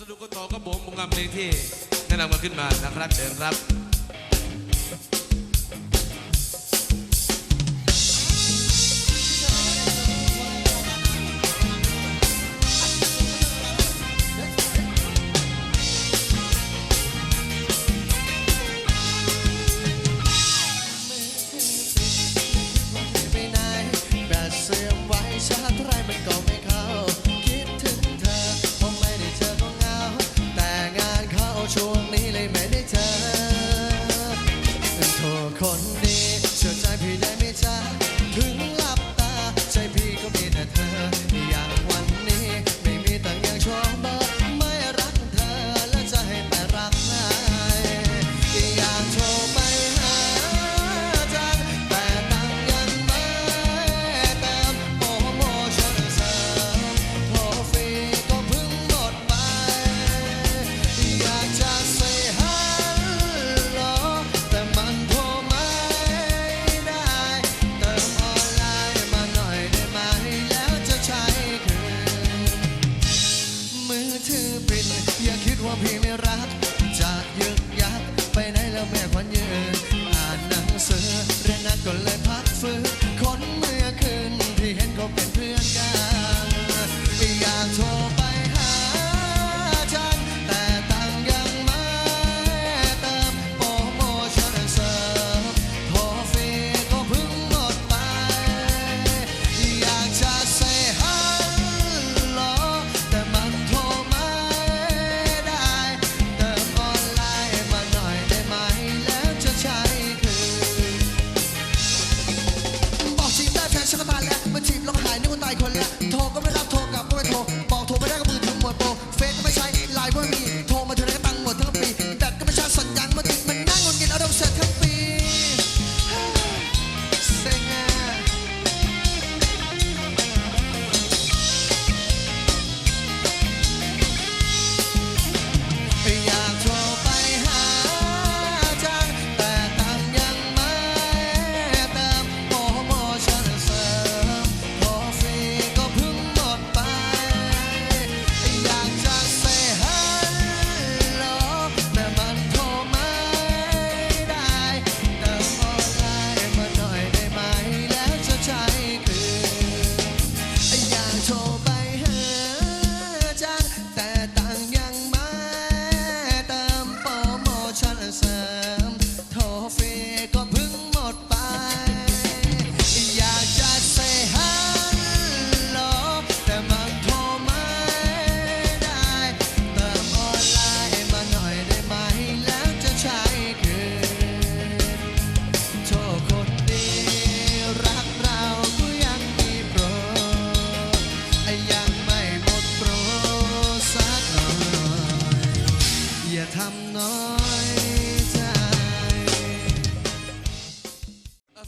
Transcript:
สนุกก็ต่อกับผมผงกับเพลงที่แนะนำมาขึ้นมานะครับเชิญครับเกอมไว้ชาติไรมันก็ choice. พี่ไม่รัก จากยึกยักไปไหนแล้วแม่ควันยืนอ่านหนังสือเรียนนักก็เลยพักฟื้นคนเมื่อคืนที่เห็นก็เป็นเพื่อนกันายนี่กูตายคนแล้วโทรก็ไม่รับโทรกลับก็ไม่โทรบอกโทรไม่ได้ก็มือถือหมดโปรเฟซก็ไม่ใช้ไลน์ก็ไม่มี ทำน้อย